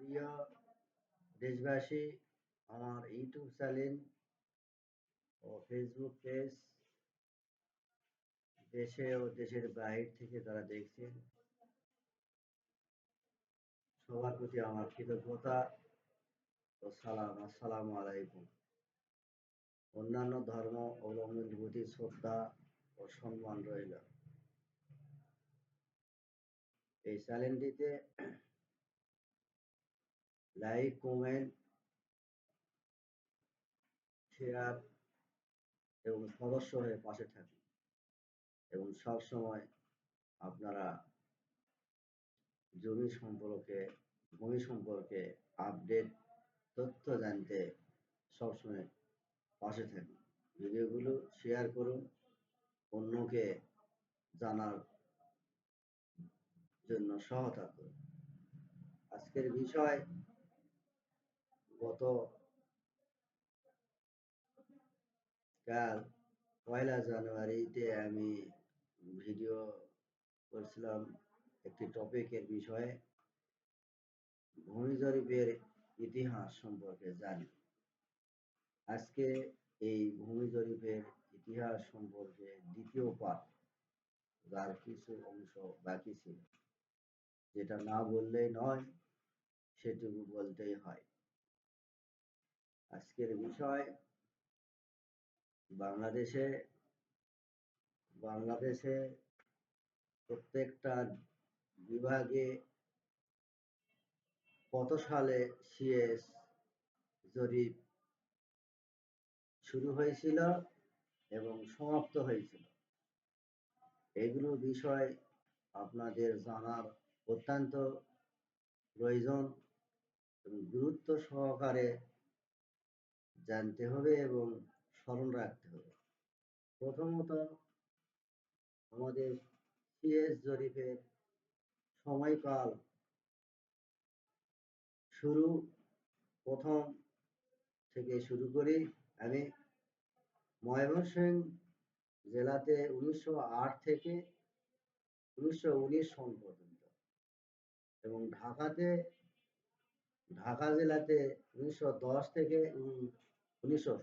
প্রিয় দেশবাসী, আমার ইউটিউব চ্যানেল ও ফেসবুক পেজ দেশে ও দেশের বাইরে থেকে যারা দেখছেন। সবার প্রতি আমার কৃতজ্ঞতা ও সালাম। আসসালামু আলাইকুম। অন্যান্য ধর্ম অবলম্বনের প্রতি শ্রদ্ধা ও সম্মান রইল। এই চ্যানেলটিতে লাইক কমেন্ট শেয়ার এবং সদস্য হয়ে পাশে থাকুন এবং সবসময় আপনারা জমি সম্পর্কে, ভূমি সম্পর্কে আপডেট তথ্য জানতে সবসময় পাশে থাকুন ভিডিওগুলো শেয়ার করুন, অন্যকে জানার জন্য সহায়তা করুন। আজকের বিষয় গত কাল পয়লা জানুয়ারিতে আমি ভিডিও করছিলাম একটি টপিকের বিষয়ে। ভূমি জরিপের ইতিহাস সম্পর্কে জানি। আজকে এই ভূমি জরিপের ইতিহাস সম্পর্কে দ্বিতীয় পাঠ যার কিছু অংশ বাকি ছিল। যেটা না বললেই নয়, সেটুকু বলতেই হয়। আজকের বিষয় বাংলাদেশে বাংলাদেশে প্রত্যেকটা বিভাগে কত সালে সিএস জরিপ শুরু হয়েছিল এবং সমাপ্ত হয়েছিল? এগুলো বিষয় আপনাদের জানার অত্যন্ত প্রয়োজন গুরুত্ব সহকারে জানতে হবে এবং স্মরণ রাখতে হবে। প্রথমত, আমাদের সিএস জরিপের সময়কাল শুরু, প্রথম থেকে শুরু করি আমি। ময়মনসিংহ জেলাতে উনিশশো আট থেকে উনিশশো উনিশ সন পর্যন্ত এবং ঢাকাতে, ঢাকা জেলাতে উনিশশো দশ থেকে উনিশশো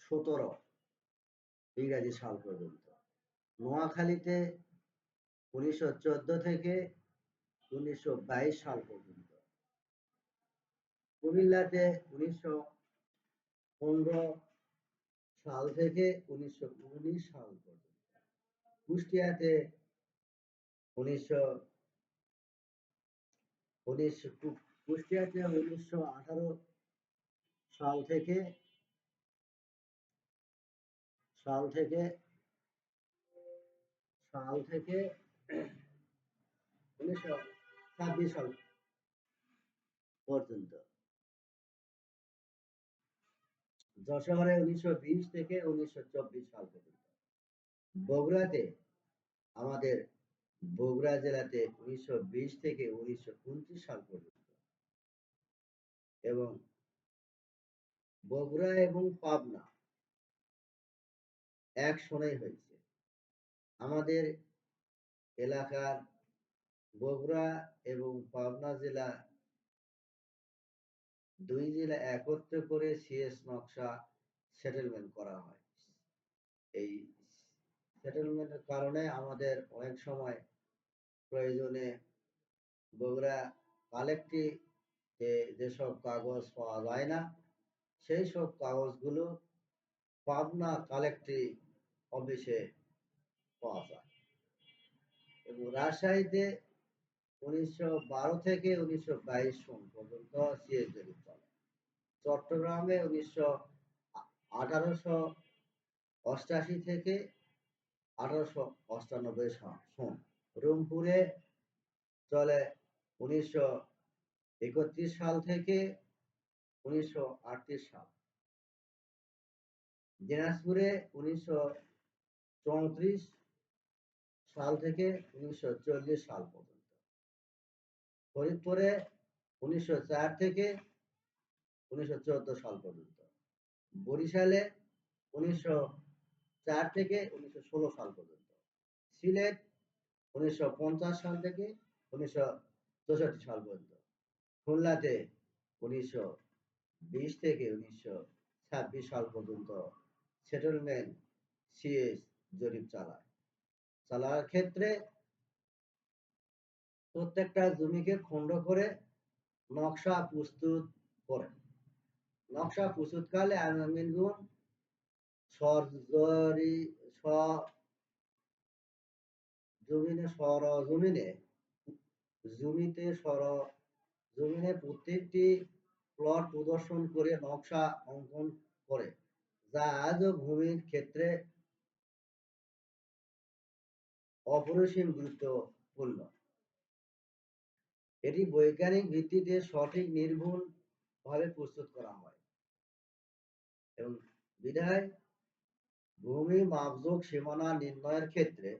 সতেরো, ইংরাজি সাল পর্যন্ত। নোয়াখালীতে উনিশশো চোদ্দ থেকে উনিশশো বাইশ সাল পর্যন্ত। কুমিল্লাতে উনিশশো পনেরো সাল থেকে উনিশশো উনিশ সাল পর্যন্ত। কুষ্টিয়াতে উনিশশো উনিশশো কুষ্টিয়াতে উনিশশো আঠারো সাল থেকে সাল থেকে সাল থেকে উনিশশো ছাব্বিশ সাল পর্যন্ত। যশোরে উনিশশো বিশ থেকে উনিশশো চব্বিশ সাল পর্যন্ত। বগুড়াতে, আমাদের বগুড়া জেলাতে উনিশশো বিশ থেকে উনিশশো উনত্রিশ সাল পর্যন্ত। এবং বগুড়া এবং পাবনা এক শোনাই হয়েছে। আমাদের এলাকার বগুড়া এবং পাবনা জেলা দুই জেলা একত্র করে সিএস নকশা সেটেলমেন্ট করা হয়। এই সেটেলমেন্টের কারণে আমাদের অনেক সময় প্রয়োজনে বগুড়া কালেক্টি যেসব কাগজ পাওয়া যায় না, সেই সব কাগজগুলো পাবনা কালেক্টরি অফিসে পাওয়া যায়। এবং রাজশাহীতে উনিশশো বারো থেকে উনিশশো বাইশ সন পর্যন্ত সিএস জরিপ চলে চট্টগ্রামে উনিশশো আঠারোশো অষ্টাশি থেকে আঠারোশো অষ্টানব্বই সন। রংপুরে চলে উনিশশো একত্রিশ সাল থেকে উনিশশো আটত্রিশ সাল। দিনাজপুরে উনিশশো চৌত্রিশ সাল থেকে উনিশশো চল্লিশ সাল পর্যন্ত। ফরিদপুরে উনিশশো চার থেকে উনিশশো চোদ্দ সাল পর্যন্ত। বরিশালে উনিশশো চার থেকে উনিশশো ষোলো সাল পর্যন্ত। সিলেট উনিশশো পঞ্চাশ সাল থেকে উনিশশো চৌষট্টি সাল পর্যন্ত। খুলনাতে উনিশশো বিশ থেকে উনিশশো ছাব্বিশ সাল পর্যন্ত সেটেলমেন্ট সিএস জরিপ চালায়। চালার ক্ষেত্রে প্রত্যেকটা জমিকে খণ্ড করে নকশা প্রস্তুত করে। নকশা প্রস্তুতকালে আমিনগুন সরজরি স জমিনে সর জমিনে জমিতে সর জমিনে প্রত্যেকটি প্লট প্রদর্শন করে নকশা অঙ্কন করে। যা আজও ভূমির ক্ষেত্রে অপরিসীম গুরুত্বপূর্ণ। এটি বৈজ্ঞানিক ভিত্তিতে সঠিক নির্ভুল ভাবে প্রস্তুত করা হয়। এবং বিধায় ভূমি মাপযোগ সীমানা নির্ণয়ের ক্ষেত্রে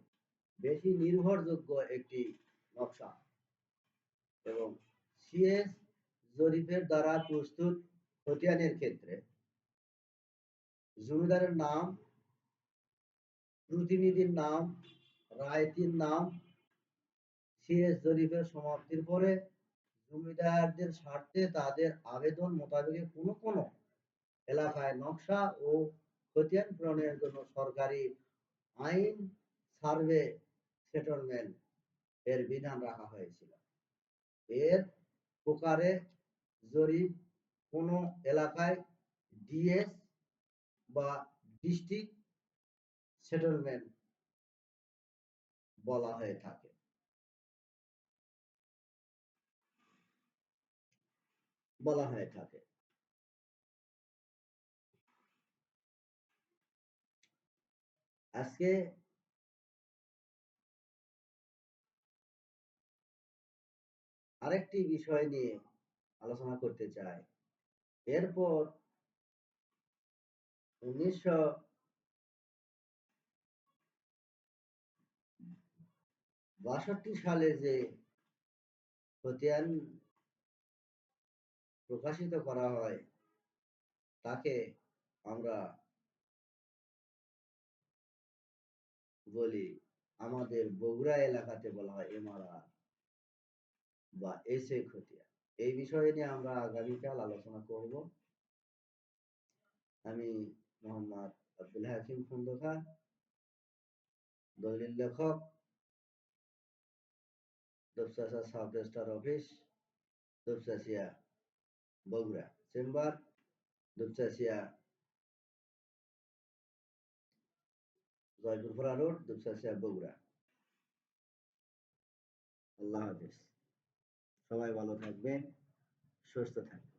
বেশি নির্ভরযোগ্য একটি নকশা। এবং সিএস জরিপের দ্বারা প্রস্তুত খতিয়ানের ক্ষেত্রে জমিদারের নাম, প্রতিনিধির নাম, রায়তির নাম সিএস জরিপের সমাপ্তির পরে জমিদারদের স্বার্থে তাদের আবেদন মোতাবেক কোনো কোনো এলাকায় নকশা ও খতিয়ান প্রণয়নের জন্য সরকারি আইন সার্ভে সেটেলমেন্ট এর বিধান রাখা হয়েছিল। এর প্রকারে জরিপ কোনো এলাকায় ডিএস বা ডিস্ট্রিক্ট সেটেলমেন্ট বলা হয়ে থাকে। বলা হয়ে থাকে। আজকে আরেকটি বিষয় নিয়ে আলোচনা করতে চাই। এরপর উনিশশো বাষট্টি সালে যে খতিয়ান প্রকাশিত করা হয়, তাকে আমরা বলি আমাদের বগুড়া এলাকাতে বলা হয় এমআরআর বা এস এ খতিয়া এই বিষয়ে নিয়ে আমরা আগামীকাল আলোচনা করব। আমি মোহাম্মদ আব্দুল হাকিম খন্দকার, দলিল লেখক Dupchanchia sub registrar office Dupchanchia Bogura. Chamber Dupchanchia Joypurpura road Dupchanchia Bogura. আল্লাহ হাফিজ। সবাই ভালো থাকবেন, সুস্থ থাকবেন।